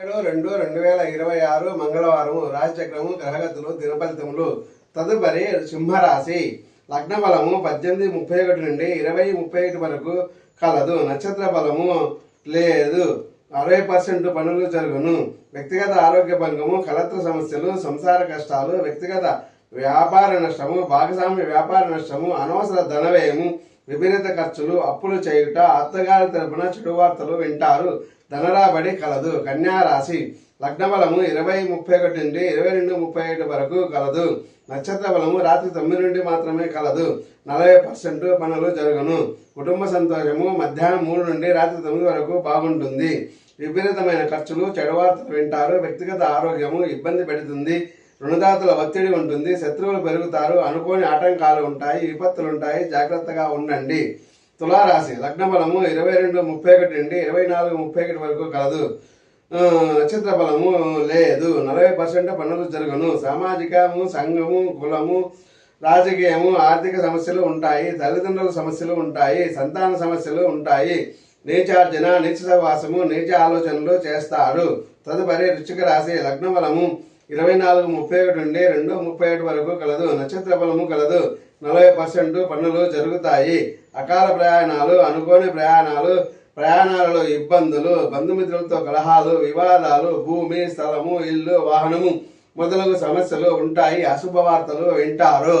ఏడు రెండు రెండు వేల ఇరవై ఆరు మంగళవారం రాశిచక్రము గ్రహగతులు దినఫలితములు తదుపరి సింహరాశి. లగ్న బలము పద్దెనిమిది ముప్పై ఒకటి నుండి ఇరవై ముప్పై ఒకటి వరకు కలదు. నక్షత్ర బలము లేదు. అరవై పర్సెంట్ పనులు జరుగును. వ్యక్తిగత ఆరోగ్య భంగము కలత్ర సమస్యలు సంసార కష్టాలు వ్యక్తిగత వ్యాపార నష్టము భాగస్వామ్య వ్యాపార నష్టము అనవసర ధనవ్యయము విపరీత ఖర్చులు అప్పులు చేయుట అత్తగారి తరపున చెడు వార్తలు వింటారు. ధనరాబడి కలదు కన్యారాశి. లగ్నబలము లగ్న బలము ఇరవై ముప్పై ఒకటి నుండి ఇరవై రెండు ముప్పై ఒకటి వరకు కలదు. నక్షత్ర బలము రాత్రి తొమ్మిది నుండి మాత్రమే కలదు. నలభై పర్సెంట్ పనులు జరుగును. కుటుంబ సంతోషము మధ్యాహ్నం మూడు నుండి రాత్రి తొమ్మిది వరకు బాగుంటుంది. విపరీతమైన ఖర్చులు చెడవార్తలు వింటారు. వ్యక్తిగత ఆరోగ్యము ఇబ్బంది పెడుతుంది. రుణదాతల ఒత్తిడి ఉంటుంది. శత్రువులు పెరుగుతారు. అనుకోని ఆటంకాలు ఉంటాయి విపత్తులు ఉంటాయి. జాగ్రత్తగా ఉండండి. తులారాశి లగ్న బలము ఇరవై రెండు ముప్పై ఒకటి నుండి ఇరవై నాలుగు ముప్పై ఒకటి వరకు కలదు నక్షత్ర బలము లేదు. నలభై పర్సెంట్ పనులు జరుగును. సామాజికము సంఘము కులము రాజకీయము ఆర్థిక సమస్యలు ఉంటాయి. తల్లిదండ్రుల సమస్యలు ఉంటాయి. సంతాన సమస్యలు ఉంటాయి. నీచార్జన నీచ సహవాసము నీచ ఆలోచనలు చేస్తారు. తదుపరి రుచిక రాశి లగ్న బలము ఇరవై నాలుగు ముప్పై ఒకటి నుండి రెండు ముప్పై ఒకటి వరకు కలదు. నక్షత్ర బలము కలదు. నలభై పర్సెంట్ పనులు జరుగుతాయి. అకాల ప్రయాణాలు అనుకోని ప్రయాణాలు ప్రయాణాలలో ఇబ్బందులు బంధుమిత్రులతో కలహాలు వివాదాలు భూమి స్థలము ఇల్లు వాహనము మొదలగు సమస్యలు ఉంటాయి. అశుభవార్తలు వింటారు.